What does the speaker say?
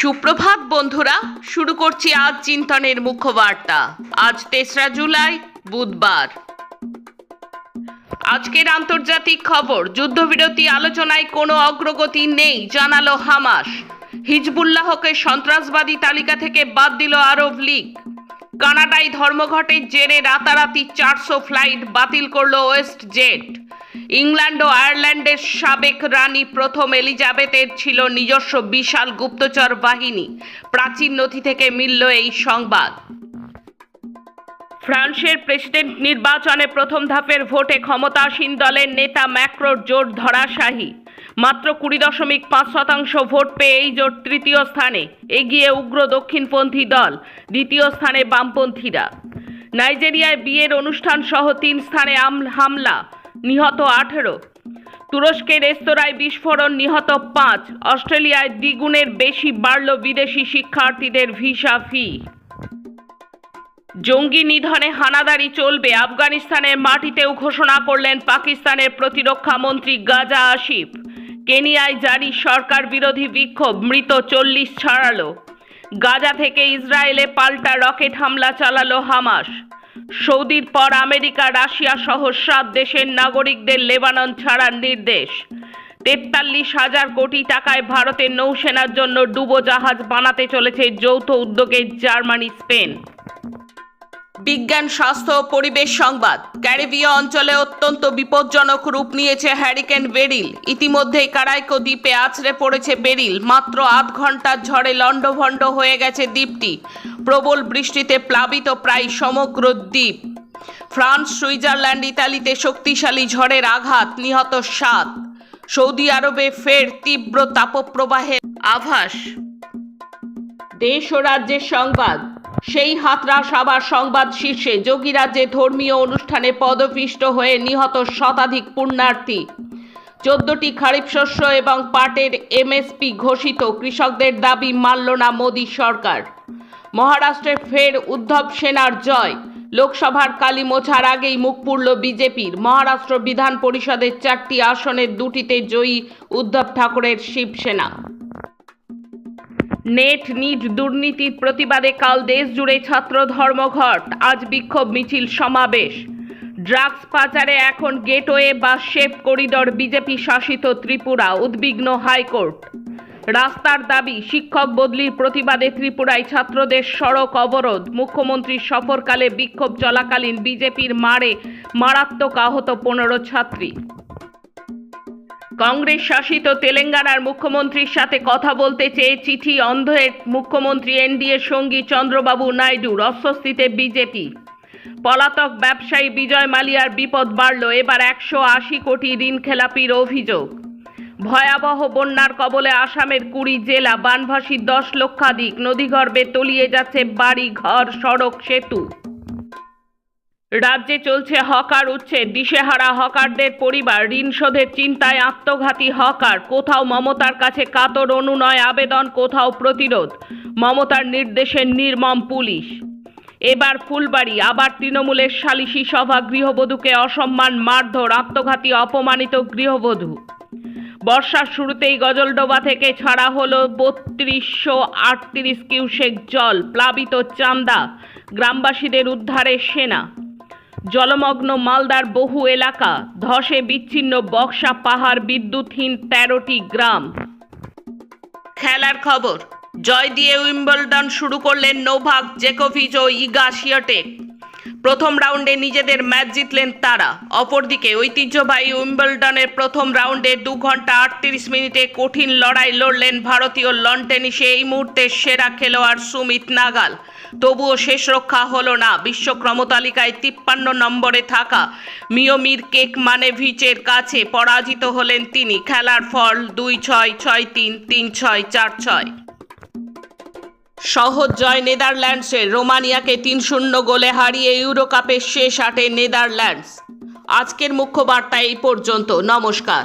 সুপ্রভাত, বন্ধুরা। শুরু করছি আজ চিন্তনের মুখ্য বার্তা আজ তেসরা জুলাই, বুধবার। আজকের আন্তর্জাতিক খবর, যুদ্ধবিরতি আলোচনায় কোনো অগ্রগতি নেই, জানালো হামাস। হিজবুল্লাহকে সন্ত্রাসবাদী তালিকা থেকে বাদ দিল আরব লীগ। কানাডায় ধর্মঘটের জেরে রাতারাতি চারশো ফ্লাইট বাতিল করল ওয়েস্ট জেট। ইংল্যান্ড ও আয়ারল্যান্ডের সাবেক রানী প্রথম এলিজাবেথের ছিল নিজস্ব বিশাল গুপ্তচর বাহিনী। প্রাচীন নথি থেকে মিলল এই সংবাদ। ফ্রান্সের প্রেসিডেন্ট নির্বাচনে প্রথম ধাপের ভোটে ক্ষমতাসীন দলের নেতা ম্যাক্রোর জোট ধরাশাহী মাত্র কুড়ি দশমিক পাঁচ শতাংশ ভোট পেয়ে এই জোট তৃতীয় স্থানে এগিয়ে উগ্র দক্ষিণপন্থী দল, দ্বিতীয় স্থানে বামপন্থীরা। নাইজেরিয়ায় বিয়ের অনুষ্ঠান সহ তিন স্থানে হামলা নিহত আঠেরো। তুরস্কের রেস্তোরাঁয় বিস্ফোরণ, নিহত পাঁচ। অস্ট্রেলিয়ায় দ্বিগুণের বেশি বাড়ল বিদেশি শিক্ষার্থীদের ভিসা ফি। জঙ্গি নিধনে হানাদারি চলবে। আফগানিস্তানের মাটিতেও ঘোষণা করলেন পাকিস্তানের প্রতিরক্ষা মন্ত্রী গাজা আসিফ। কেনিয়ায় জারি সরকার বিরোধী বিক্ষোভ, মৃত চল্লিশ ছাড়ালো। গাজা থেকে ইসরায়েলে পাল্টা রকেট হামলা চালালো হামাস। সৌদির পর আমেরিকা, রাশিয়া সহ সাত দেশের নাগরিকদের লেবানন ছাড়ার নির্দেশ। তেতাল্লিশ হাজার কোটি টাকায় ভারতের নৌসেনার জন্য ডুবোজাহাজ বানাতে চলেছে যৌথ উদ্যোগে জার্মানি, স্পেন। বিজ্ঞান, স্বাস্থ্য ও পরিবেশ সংবাদ। ক্যারিবীয় অঞ্চলে অত্যন্ত বিপজ্জনক রূপ নিয়েছে হ্যারিকেন বেরিল। ইতিমধ্যেই কারাইকো দ্বীপে আছড়ে পড়েছে বেরিল। মাত্র আধ ঘণ্টার ঝড়ে লণ্ডভণ্ড হয়ে গেছে দ্বীপটি। প্রবল বৃষ্টিতে প্লাবিত প্রায় সমগ্র দ্বীপ। ফ্রান্স, সুইজারল্যান্ড, ইতালিতে শক্তিশালী ঝড়ের আঘাত নিহত সাত। সৌদি আরবে ফের তীব্র তাপপ্রবাহের আভাস। দেশ ও রাজ্যের সংবাদ। সেই হাতরাস আবার সংবাদ শীর্ষে যোগীরাজ্যে ধর্মীয় অনুষ্ঠানে পদপিষ্ট হয়ে নিহত শতাধিক পুণ্যার্থী। চোদ্দটি খারিফ শস্য এবং পাটের এমএসপি ঘোষিত কৃষকদের দাবি মানল না মোদী সরকার। মহারাষ্ট্রে ফের উদ্ধব সেনার জয়। লোকসভার কালি মোছার আগেই মুখ পুড়ল বিজেপির। মহারাষ্ট্র বিধান পরিষদের চারটি আসনের দুটিতে জয়ী উদ্ধব ঠাকুরের শিবসেনা। নেট, নিট দুর্নীতির প্রতিবাদে কাল দেশ জুড়ে ছাত্র ধর্মঘট। আজ বিক্ষোভ মিছিল সমাবেশ। ড্রাগস পাচারে এখন গেটওয়ে বা শেপ করিডর বিজেপি শাসিত ত্রিপুরা, উদ্বিগ্ন হাইকোর্ট। রাস্তার দাবি, শিক্ষক বদলির প্রতিবাদে ত্রিপুরায় ছাত্রদের সড়ক অবরোধ। মুখ্যমন্ত্রীর সফরকালে বিক্ষোভ চলাকালীন বিজেপির মারে মারাত্মক আহত পনেরো ছাত্রী। কংগ্রেস শাসিত তেলেঙ্গানার মুখ্যমন্ত্রীর সাথে কথা বলতে চেয়ে চিঠি অন্ধের মুখ্যমন্ত্রী এনডিএ সঙ্গী চন্দ্রবাবু নাইডুর অস্বস্তিতে বিজেপি। পলাতক ব্যবসায়ী বিজয় মালিয়ার বিপদ বাড়ল, এবার একশো আশি কোটি ঋণ খেলাপির অভিযোগ। ভয়াবহ বন্যার কবলে আসামের কুড়ি জেলা, বানভাসী দশ লক্ষাধিক নদীগর্ভে তলিয়ে যাচ্ছে বাড়ি ঘর সড়ক, সেতু। রাজ্যে চলছে হকার উচ্ছেদ। দিশেহারা হকারদের পরিবার ঋণ শোধের চিন্তায় আত্মঘাতী হকার। কোথাও মমতার কাছে কাতর অনুনয় আবেদন, কোথাও প্রতিরোধ। মমতার নির্দেশে নির্মম পুলিশ। এবার ফুলবাড়ি, আবার তৃণমূলের সালিশি সভা, গৃহবধূকে অসম্মান, মারধর, আত্মঘাতী, অপমানিত গৃহবধূ। বর্ষার শুরুতেই গজলডোবা থেকে ছাড়া হলো বত্রিশশো আটত্রিশ কিউসেক জল, প্লাবিত চান্দা। গ্রামবাসীদের উদ্ধারে সেনা। জলমগ্ন মালদার বহু এলাকা ধসে বিচ্ছিন্ন বক্সা পাহাড় বিদ্যুৎহীন তেরোটি গ্রাম। খেলার খবর, জয় দিয়ে উইম্বলডন শুরু করলেন নোভাক জেকোভিচ ও ইগা শিয়টেক প্রথম রাউন্ডে নিজেদের ম্যাচ জিতলেন তারা। অপরদিকে ঐতিহ্যবাহী উইম্বলডনের প্রথম রাউন্ডে দু ঘণ্টা আটত্রিশ মিনিটে কঠিন লড়াই লড়লেন ভারতীয় লন টেনিসে এই মুহূর্তের সেরা খেলোয়াড় সুমিত নাগাল। তবুও শেষ রক্ষা হলো না। বিশ্ব ক্রমতালিকায় তিপ্পান্ন নম্বরে থাকা মিয়মির কেক মানেভিচের কাছে পরাজিত হলেন তিনি। খেলার ফল দুই ছয় ছয় তিন তিন ছয়, চার ছয়। সহজ জয় নেদারল্যান্ডসের রোমানিয়াকে তিন শূন্য গোলে হারিয়ে ইউরোকাপের শেষ আটে নেদারল্যান্ডস। আজকের মুখ্য বার্তা এই পর্যন্ত। নমস্কার।